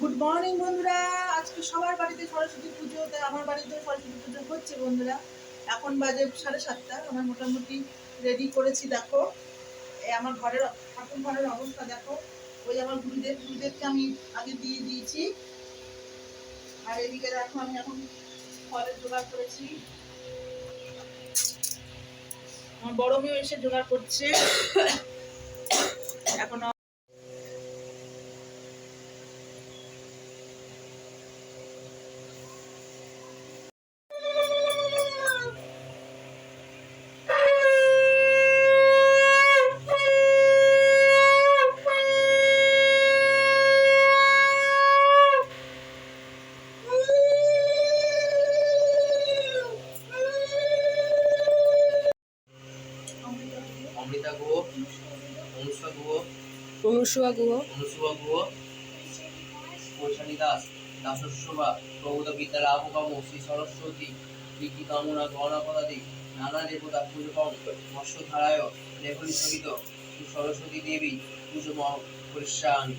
Good morning বন্ধুরা। আজকে সবার বাড়িতে সরস্বতী পুজো, তাই আমার বাড়িতেও সরস্বতী পুজো হচ্ছে, বন্ধুরা। এখন বাজে সাড়ে সাতটা, আমার মোটামুটি রেডি করেছি, দেখো। এই আমার ঘরের ঠাকুর ঘরের অবস্থা, দেখো। ওই আমার গুরুদেব, গুরুদেবকে আমি আগে দিয়ে দিয়েছি। আর এদিকে দেখো, আমি এখন ফলের জোগাড় করেছি। আমার বড় মেয়ে এসে জোগাড় করছে। অমৃতা গুহ অনুষ্কা গুহ অনুসুয়া গুহ অনুসুয়া গুহ কৈশালী দাস দাসস্যবা প্রভুত বিদ্যার লাভকাম শ্রী সরস্বতী বিকি কামনা গণপদাদি নানা দেবতা পূজকম মৎস্য ধারায় লেখনি সহিত শ্রী সরস্বতী দেবী পুজো করিষ্যামি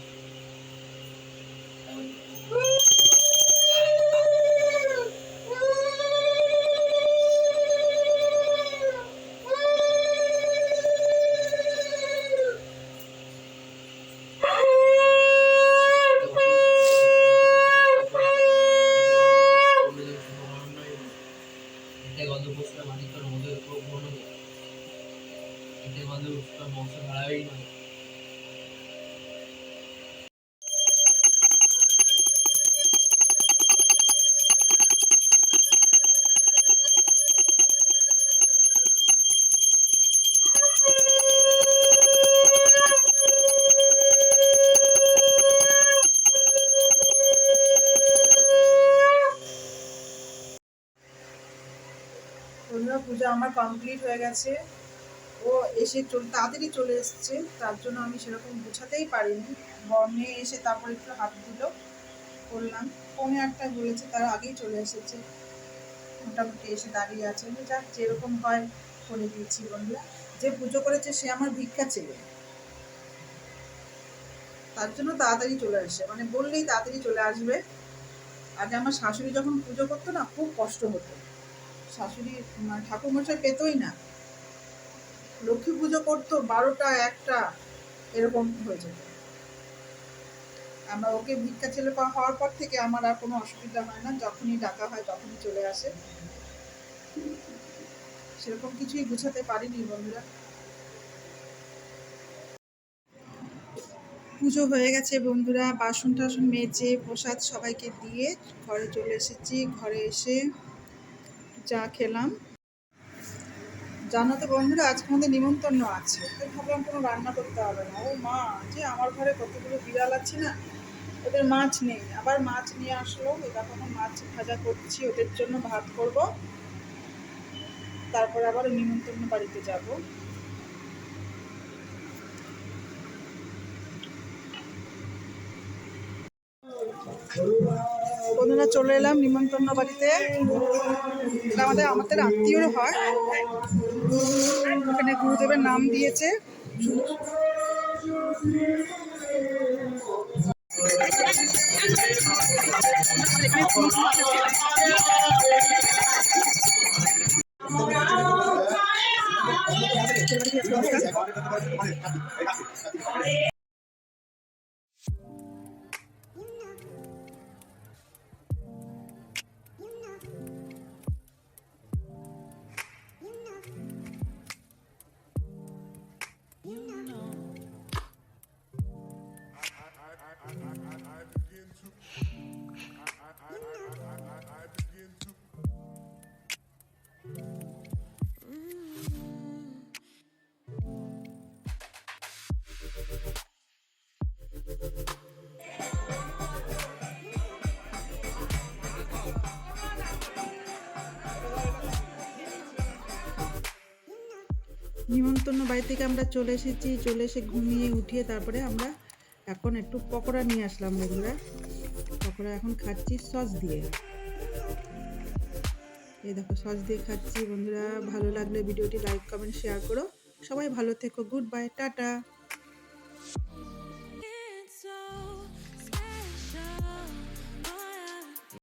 মৎস্য ধারায় নয় বন্ধুরা পুজো আমার কমপ্লিট হয়ে গেছে ও এসে চলে, তাড়াতাড়ি চলে এসেছে, তার জন্য আমি সেরকম বোঝাতেই পারিনি। বর এসে তারপর একটু হাত দিল করলাম পৌনে একটা বলেছে, তার আগেই চলে এসেছে। মোটামুটি এসে দাঁড়িয়ে আছে। যাক, যেরকম হয় করে দিয়েছি বন্ধুরা। যে পুজো করেছে, সে আমার ভিক্ষা ছেলে তার জন্য তাড়াতাড়ি চলে আসে। মানে বললেই তাড়াতাড়ি চলে আসবে। আগে আমার শাশুড়ি যখন পুজো করতো না, খুব কষ্ট হতো। শাশুড়ি ঠাকুরমশাই পেতোই না। লক্ষ্মী পুজো করতো বারোটা, একটা, এরকম হয়ে যেত। আমরা ওকে ভিক্ষা ছেলে হওয়ার পর থেকে আমার আর কোনো অসুবিধা হয় না, যখনই ডাকা হয় তখনই চলে আসে। সেরকম কিছুই গুছাতে পারিনি বন্ধুরা। পুজো হয়ে গেছে বন্ধুরা, বাসন টাসন মেজে প্রসাদ সবাইকে দিয়ে ঘরে চলে এসেছি। ঘরে এসে চা খেলাম। জানো তো বন্ধুরা, আজকে আমাদের নিমন্ত্রণ আছে। তাই ভাবলাম কোনো রান্না করতে হবে না। ও মা, যে আমার ঘরে কতগুলো বিড়াল আছে না, ওদের মাছ নেই। আবার মাছ নিয়ে আসলো এটা কোনো মাছ ভাজা করছি, ওদের জন্য ভাত করব। তারপর আবার নিমন্ত্রণ বাড়িতে যাব। বন্ধুরা চলে এলাম নিমন্ত্রণ বাড়িতে। আমাদের আমাদের আত্মীয় হয়। ওখানে গুরুদেবের নাম দিয়েছে। নিমন্ত্রণ বাড়ি থেকে আমরা চলে এসেছি, চলে এসে ঘুমিয়ে উঠিয়ে তারপরে আমরা এখন একটু পকোড়া নিয়ে আসলাম বন্ধুরা। পকোড়া এখন খাচ্ছি সস দিয়ে। এই দেখো, সস দিয়ে খাচ্ছি বন্ধুরা। ভালো লাগলে ভিডিওটি লাইক কমেন্ট শেয়ার করো। সবাই ভালো থেকো গুড বাই টাটা।